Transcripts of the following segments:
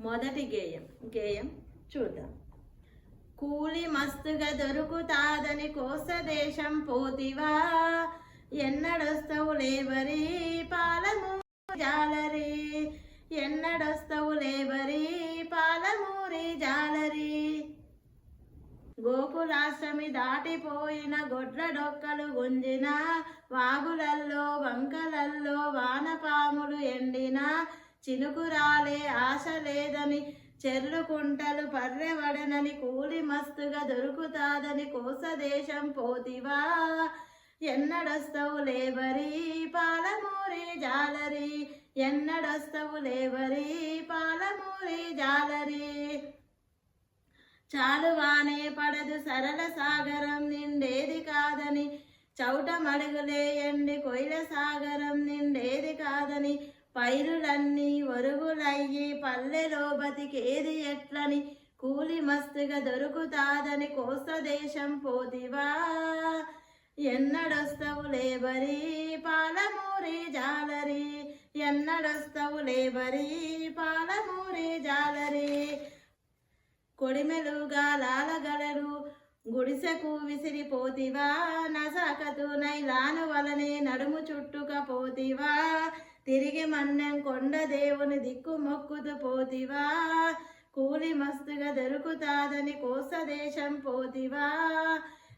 మొదటి గేయం. గేయం చూద్దాం. కూలి మస్తుగా దొరుకుతాదని కోస దేశం పోతివా ఎన్నడొస్తావు లేబరి పాలము జాలరి ఎన్నడొస్తావు లేబరి పాలమూరి జాలరి. గోకులాష్టమి దాటిపోయిన గొడ్ల డొక్కలు గుంజిన వాగులల్లో వంకలల్లో వానపాములు ఎండిన చినుకురాలే ఆశ లేదని చెర్లుకుంటలు పర్రెవడనని కూలి మస్తుగా దొరుకుతాదని కోస దేశం పోతివా. ఎన్నడొస్తావు లేబరి పాలమూరి జాలరి ఎన్నడొస్తావు లేబరి పాలమూరి జాలరి. చాలువానే పడదు సరళ సాగరం నిండేది కాదని చౌట మడుగులేయండి కొయ్య సాగరం నిండేది కాదని పైరులన్నీ ఒరుగులయ్యి పల్లెలో బతికేది ఎట్లని? కూలి మస్తుగా దొరుకుతాదని కోస్త దేశం పోతివా? ఎన్నడొస్తావు లేబరి పాలమూరి జాలరి? ఎన్నడొస్తావు లేబరి పాలమూరి జాలరి? కొడిమెలుగా లాలగలడు గుడిసెకు విసిరిపోతివా నసకతు నైలాను వలనే నడుము చుట్టుకపోతివా తిరిగి మన్నెం కొండ దేవుని దిక్కు మొక్కుతూ పోతివా. కూలి మస్తుగా దొరుకుతాదని కోస దేశం పోతివా.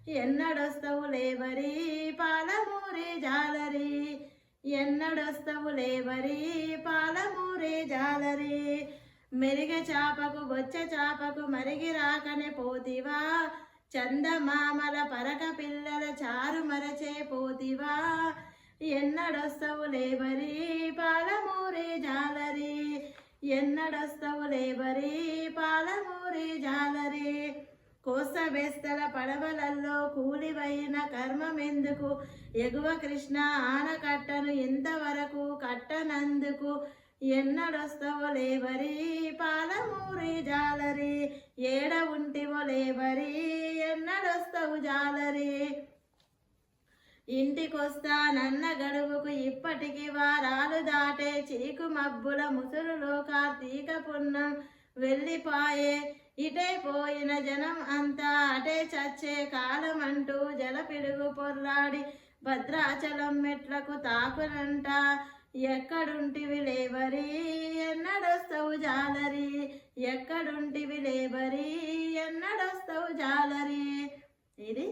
ఎన్నడొస్తావు లేబరి పాలమూరి జాలరి. ఎన్నడొస్తావు లేబరి పాలమూరి జాలరి. మెరిగ చాపకు బొచ్చ చాపకు మరిగి రాకనే పోతివా. చందమామల పరక పిల్లల చారు మరచే పోతివా. ఎన్నడొస్తావు లేబరి పాలమూరి జాలరి? ఎన్నడొస్తావు లేబరి పాలమూరి జాలరి? కోస బెస్తల పడవలల్లో కూలివైన కర్మమెందుకు? ఎగువ కృష్ణ ఆనకట్టను ఇంతవరకు కట్టనందుకు? ఎన్నడొస్తవో లేవరి పాలమూరి జాలరి? ఏడ ఉంటివో లేవరి? ఎన్నడొస్తవు జాలరి? ఇంటికొస్తానన్న గడువుకు ఇప్పటికి వారాలు దాటే చీకు మబ్బుల ముసురులో కార్తీక పున్నం వెళ్ళిపాయే ఇటే పోయిన జనం అంతా అటే చచ్చే కాలం అంటూ జలపిడుగు పొర్లాడి భద్రాచలం మెట్లకు తాకునంట ఎక్కడుంటివి లేబరి ఎన్నడొస్తావు జాలరి? ఎక్కడుంటివి లేబరి ఎన్నడొస్తావు జాలరి? ఇది